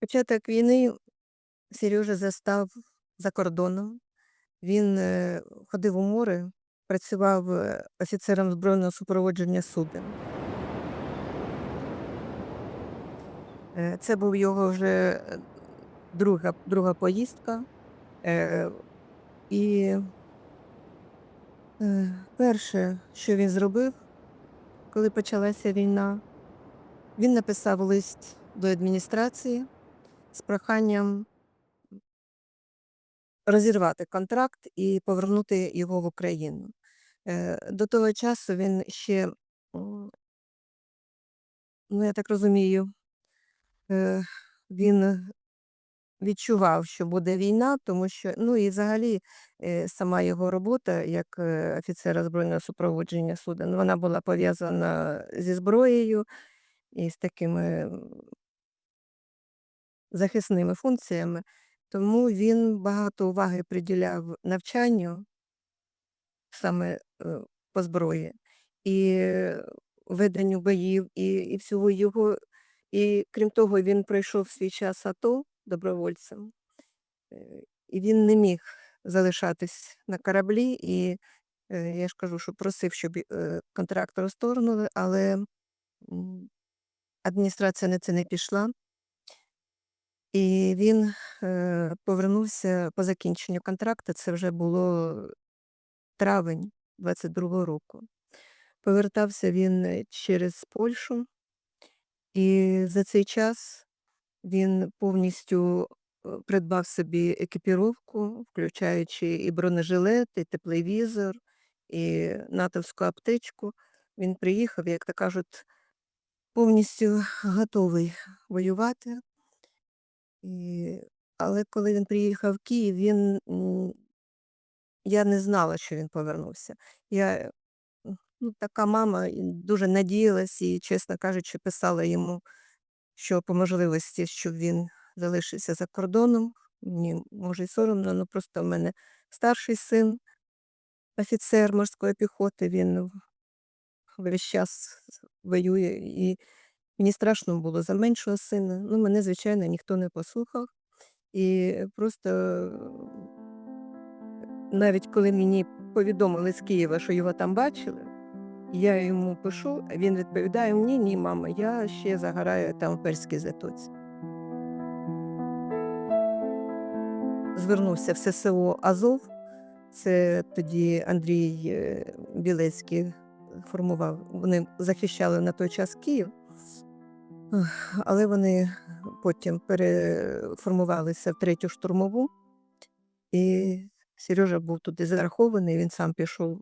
Початок війни Сережа застав за кордоном. Він е, ходив у море, працював е, офіцером збройного супроводження суден. Е, Це був його вже друга, друга поїздка. І перше, що він зробив, коли почалася війна, він написав лист до адміністрації з проханням розірвати контракт і повернути його в Україну. Е, До того часу він ще, ну я так розумію, е, він відчував, що буде війна, тому що, ну і взагалі е, сама його робота як офіцера збройного супроводження суден, вона була пов'язана зі зброєю і з такими захисними функціями. Тому він багато уваги приділяв навчанню саме е, по зброї і веденню боїв, і, і всього його. І крім того, він пройшов свій час АТО добровольцем, е, і він не міг залишатись на кораблі. І е, я ж кажу, що просив, щоб контракт розторгнули, але адміністрація на це не пішла. І він е, повернувся по закінченню контракту. Це вже було травень 22-го року. Повертався він е, через Польщу, і за цей час він повністю е, придбав собі екіпіровку, включаючи і бронежилет, і тепловізор, і натовську аптечку. Він приїхав, як то кажуть, повністю готовий воювати. І... Але коли він приїхав в Київ, він я не знала, що він повернувся. Я ну, така мама дуже надіялась і, чесно кажучи, писала йому, що по можливості, щоб він залишився за кордоном. Мені може й соромно, але просто в мене старший син, офіцер морської піхоти, він весь час воює, і мені страшно було за меншого сина. Ну, мене, звичайно, ніхто не послухав. І просто навіть коли мені повідомили з Києва, що його там бачили, я йому пишу, а він відповідає: Ні, ні, мама, я ще загораю там в Перській затоці. Звернувся в ССО Азов. Це тоді Андрій е, Білецький формував. Вони захищали на той час Київ, але вони потім переформувалися в третю штурмову. І Сережа був туди зарахований, він сам пішов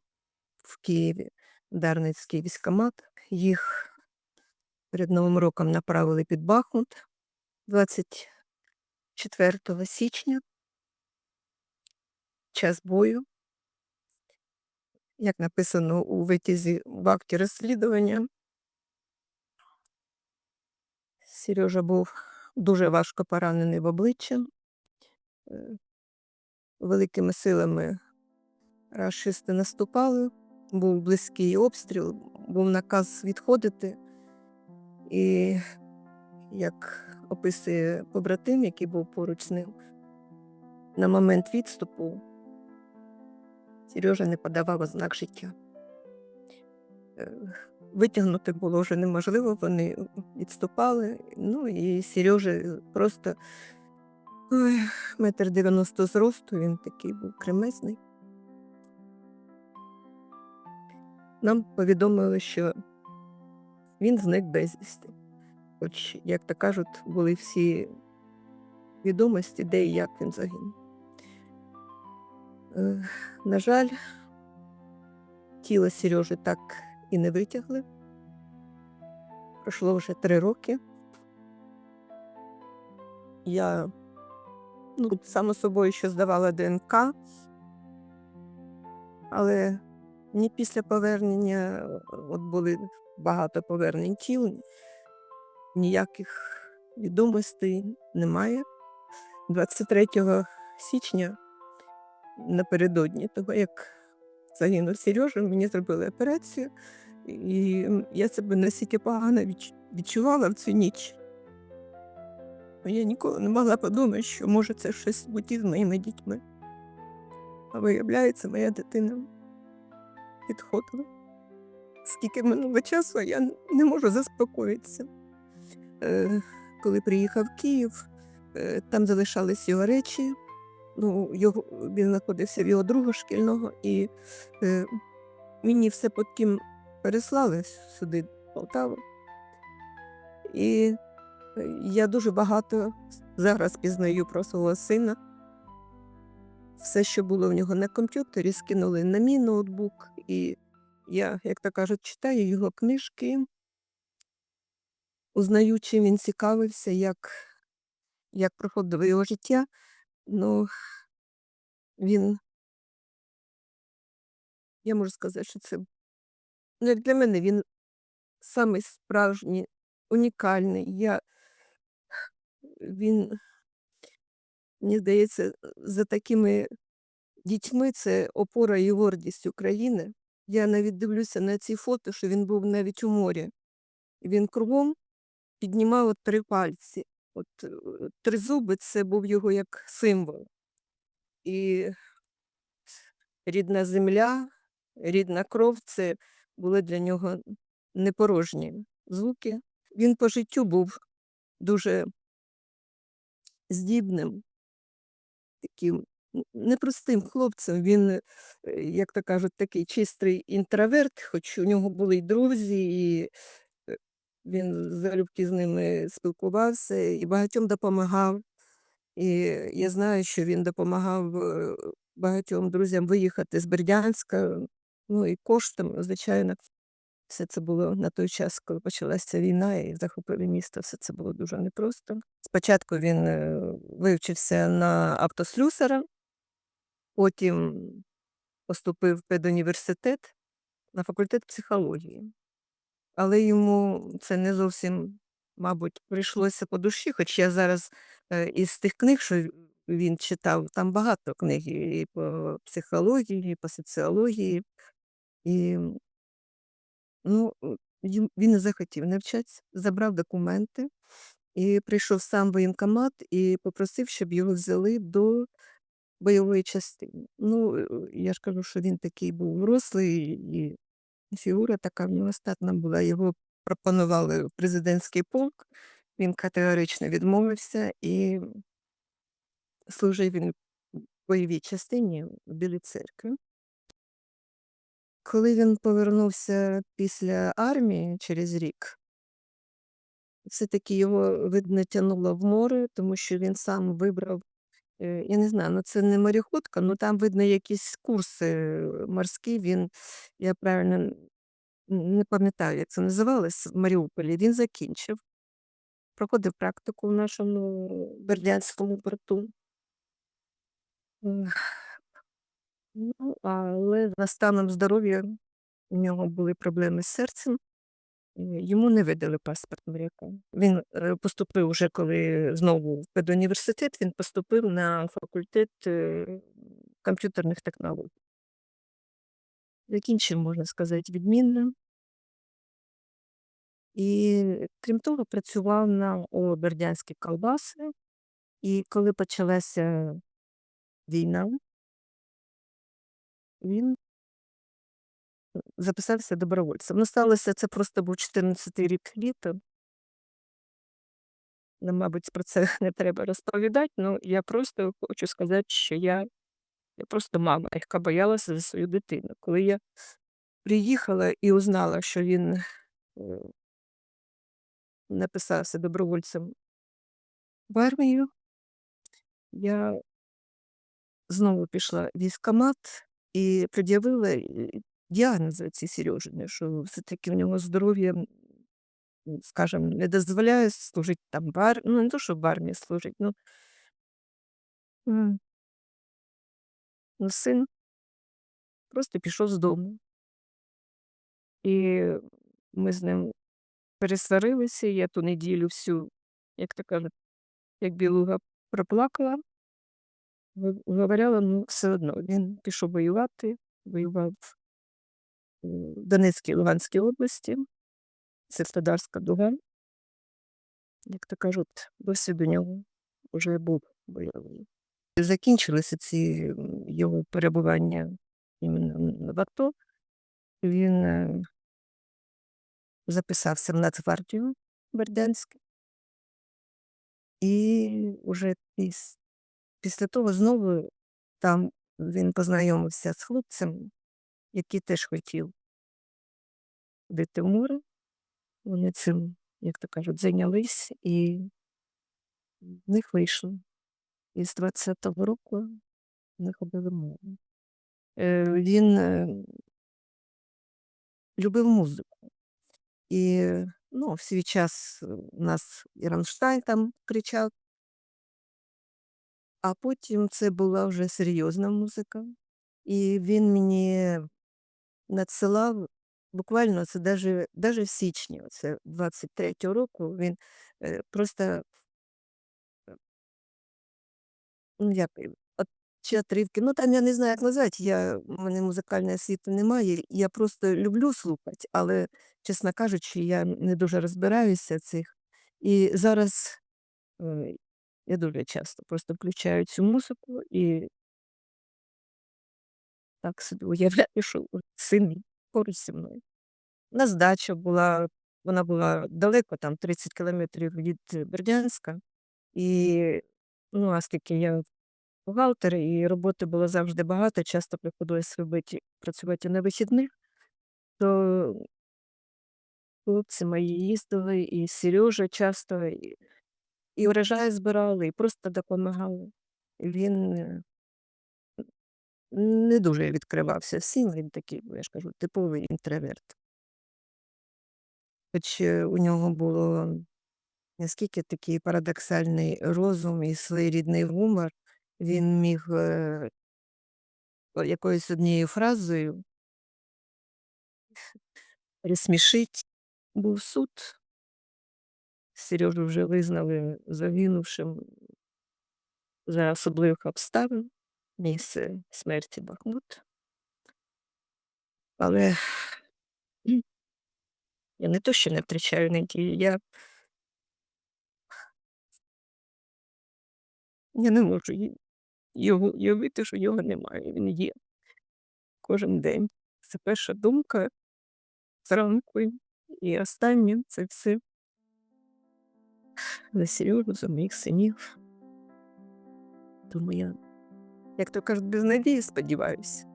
в Києві Дарницький військкомат. Їх перед Новим роком направили під Бахмут 24 січня. Час бою. Як написано у витязі в акті розслідування, Сережа був дуже важко поранений в обличчя. Е, Великими силами рашисти наступали, був близький обстріл, був наказ відходити. І як описує побратим, який був поруч з ним, на момент відступу Сережа не подавав ознак життя. Витягнути було вже неможливо, вони відступали. Ну і Сережа просто ой, метр дев'яносто зросту, він такий був кремезний. Нам повідомили, що він зник безвісти. Хоч, як то кажуть, були всі відомості, де і як він загинув. Е, На жаль, тіло Сережі так і не витягли. Пройшло вже три роки. Я, ну, само собою, що здавала ДНК, але ні після повернення, от були багато повернень тіл, ніяких відомостей немає. 23 січня напередодні того, як загинув Сережа, мені зробили операцію, і я себе настільки погано відчувала в цю ніч. Я ніколи не могла подумати, що може це щось бути з моїми дітьми. А виявляється, моя дитина підходила. Скільки минуло часу, я не можу заспокоїтися. Е, коли приїхав в Київ, е, там залишались його речі. Ну, його, він знаходився в його друга шкільного, і е, мені все потім переслали сюди, в Полтаву. І е, я дуже багато зараз пізнаю про свого сина. Все, що було в нього на комп'ютері, скинули на мій ноутбук, і я, як то кажуть, читаю його книжки, узнаю, чим він цікавився, як, як проходило його життя. Ну, він, я можу сказати, що це ну, для мене він самий справжній, унікальний. Я, він, мені здається, за такими дітьми це опора і гордість України. Я навіть дивлюся на ці фото, що він був навіть у морі. Він кругом піднімав три пальці. От е, три зуби це був його як символ. І рідна земля, рідна кров це були для нього непорожні звуки. Він по життю був дуже здібним, таким непростим хлопцем. Він, е, як то кажуть, такий чистий інтроверт, хоч у нього були й друзі, і він залюбки з ними спілкувався і багатьом допомагав. І я знаю, що він допомагав е, багатьом друзям виїхати з Бердянська, ну і коштом, звичайно. Все це було на той час, коли почалася війна і захопили місто, все це було дуже непросто. Спочатку він е, вивчився на автослюсара, потім поступив в педуніверситет на факультет психології. Але йому це не зовсім, мабуть, прийшлося по душі, хоч я зараз е, із тих книг, що він читав, там багато книг і по психології, і по соціології. І Ну, е, він не захотів навчатися, забрав документи і прийшов сам воєнкомат і попросив, щоб його взяли до бойової частини. Ну, е, я ж кажу, що він такий був рослий, і фігура така в нього статна була. Його пропонували в президентський полк, він категорично відмовився і служив він в бойовій частині в Білій церкві. Коли він повернувся після армії через рік, все-таки його, видно, тянуло в море, тому що він сам вибрав, е, я не знаю, ну це не мореходка, ну там, видно, якісь курси морські. Він, я правильно н- не пам'ятаю, як це називалось в Маріуполі. Він закінчив, проходив практику в нашому Бердянському порту. Ну, але за станом здоров'я у нього були проблеми з серцем. Йому не видали паспорт моряка. Він е, поступив уже, коли знову в педуніверситет, він поступив на факультет е, комп'ютерних технологій. Закінчив, можна сказати, відмінно. І крім того, працював на ООО «Бердянські колбаси. І коли почалася війна, він записався добровольцем. Ну, сталося це просто був 14-й рік літа. Ну, мабуть, про це не треба розповідати, ну я просто хочу сказати, що я, я просто мама, яка боялася за свою дитину. Коли я приїхала і узнала, що він е, написався добровольцем в армію, я знову пішла в військкомат і пред'явила е, діагнози ці Сережини, що все-таки в нього здоров'я, скажімо, не дозволяє служити там в армії, ну не то, що в армії служить, ну, м, ну син просто пішов з дому. І ми з ним пересварилися, я ту неділю всю, як то кажуть, як білуга проплакала, виваряла, ну все одно. Він пішов воювати, воював Донецькій і Луганській області, Світлодарська дуга. як то кажуть, досвід у нього вже був бойовий. Закінчилися ці його перебування іменно в АТО. Він записався в Нацгвардію Бердянську. І вже піс, після того знову там він познайомився з хлопцем, який теж хотів бити в море. Вони цим, як то кажуть, зайнялись і в них вийшло. І з 20-го року вони ходили в море. Він е, любив музику. І ну, в свій час у нас і там кричав. А потім це була вже серйозна музика. І він мені надсилав буквально це даже, даже в січні, це 23-го року, він просто ну, як, от, чи отривки, ну там я не знаю, як назвати, я, у мене музикальної освіти немає, я просто люблю слухати, але, чесно кажучи, я не дуже розбираюся в цих. І зараз е, я дуже часто просто включаю цю музику і так собі уявляю, що син поруч зі мною. У нас дача була, вона була далеко, там 30 кілометрів від Бердянська. І ну, оскільки я бухгалтер, і роботи було завжди багато, часто приходилось робити, працювати на вихідних, то хлопці мої їздили, і Сережа часто, і, і врожай збирали, і просто допомагали. Він е, не дуже відкривався всім, він такий, я ж кажу, типовий інтроверт. Хоч е, у нього було наскільки такий парадоксальний розум і своєрідний гумор, він міг е, якоюсь однією фразою розсмішити. Був суд, Сережу вже визнали загинувшим за особливих обставин, місце смерті Бахмут. Але я не то, що не втрачаю надії, я, я не можу його уявити, що його немає. Він є кожен день. Це перша думка зранку. І останнє це все за Сережу, за моїх синів. Тому я, як то кажуть, без надії сподіваюся.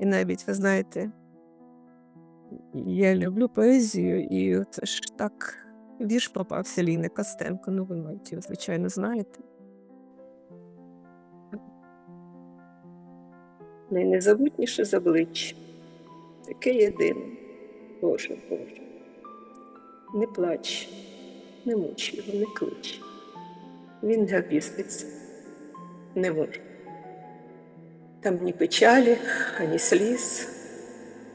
І навіть, ви знаєте, я люблю поезію, і це ж так вірш попався Ліни Костенко. Ну, ви навіть його, звичайно, знаєте. Найнезабутніше з облич, таке єдине. Боже, Боже. Не плач, не муч його, не клич. Він обізвиться, не може. Там ні печалі, ані сліз,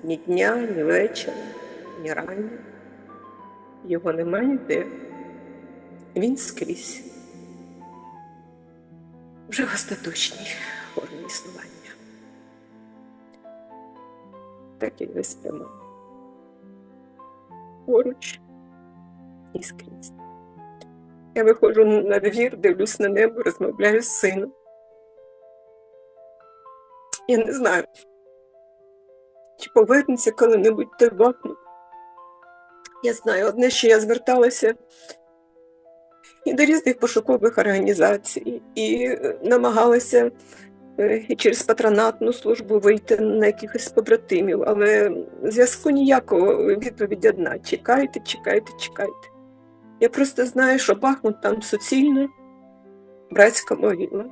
ні дня, ні вечора, ні рання. Його нема ніде. Він скрізь. Вже в остаточній формі існування. Так і весь прямо. Поруч і скрізь. Я виходжу на двір, дивлюсь на небо, розмовляю з сином. Я не знаю, чи повернеться коли-небудь той Бахмут. Я знаю одне, що я зверталася і до різних пошукових організацій, і е, намагалася і через патронатну службу вийти на якихось побратимів, але зв'язку ніякого відповідь одна: чекайте, чекайте, чекайте. Я просто знаю, що Бахмут там суцільно братська могила.